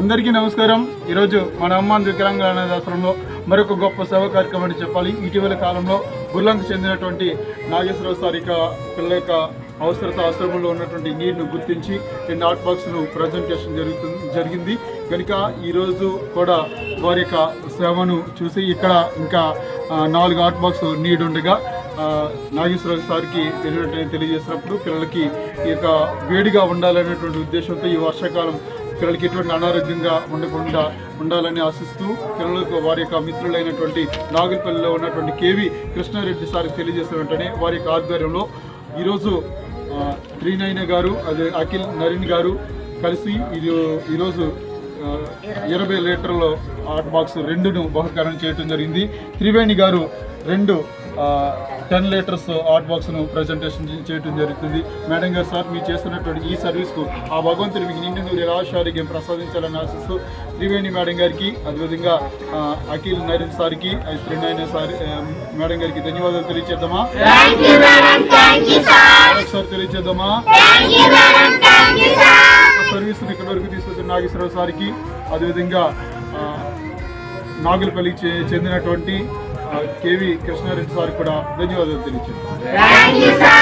అందరికీ నమస్కారం. ఈరోజు మన అమ్మాన్ వికలాంగ ఆశ్రమంలో మరొక గొప్ప సేవ కార్యక్రమం అని చెప్పాలి. ఇటీవల కాలంలో గుర్లంకు చెందినటువంటి నాగేశ్వరరావు సార్ ఇక పిల్లల యొక్క అవసరత ఆశ్రమంలో ఉన్నటువంటి నీడ్ను గుర్తించి రెండు ఆర్ట్ బాక్స్ను ప్రజెంటేషన్ జరుగుతుంది జరిగింది. కనుక ఈరోజు కూడా వారి యొక్క సేవను చూసి ఇక్కడ ఇంకా నాలుగు ఆర్ట్ బాక్స్ నీడ్ ఉండగా నాగేశ్వరరావు సార్కి వెళ్ళినట్టు తెలియజేసినప్పుడు పిల్లలకి ఈ యొక్క వేడిగా ఉండాలనేటువంటి ఉద్దేశంతో ఈ వర్షాకాలం పిల్లలకి ఎటువంటి అనారోగ్యంగా ఉండకుండా ఉండాలని ఆశిస్తూ పిల్లలకు వారి యొక్క మిత్రులైనటువంటి నాగులపల్లిలో ఉన్నటువంటి కేవి కృష్ణారెడ్డి సార్కి తెలియజేసిన వెంటనే వారి యొక్క ఆధ్వర్యంలో ఈరోజు శ్రీనయన త్రీనైన గారు అదే అఖిల్ నరిన్ గారు కలిసి ఇది ఈరోజు ఇరవై లీటర్ల హాట్ బాక్స్ రెండును బహుకరణ చేయడం జరిగింది. త్రివేణి గారు రెండు టెన్ లీటర్స్ హాట్ బాక్స్ను ప్రజెంటేషన్ చేయడం జరుగుతుంది. మేడం గారు సార్ మీరు చేస్తున్నటువంటి ఈ సర్వీస్కు ఆ భగవంతుడు మీకు నిండు నూరు ఆరోగ్యం ప్రసాదించాలని ఆశిస్తూ త్రివేణి మేడం గారికి అదేవిధంగా అఖిల్ నరేన్ సార్కి త్రినాయన సార్ మేడం గారికి ధన్యవాదాలు తెలియచేద్దామా? ఒకసారి తెలియచేద్దామా? సర్వీస్ ఇక్కడ వరకు తీసుకొచ్చిన నాగేశ్వరరావు సార్కి అదేవిధంగా నాగులపల్లికి చెందినటువంటి కేవి కృష్ణారెడ్డి సార్ కూడా ధన్యవాదాలు తెలియచేద్దాం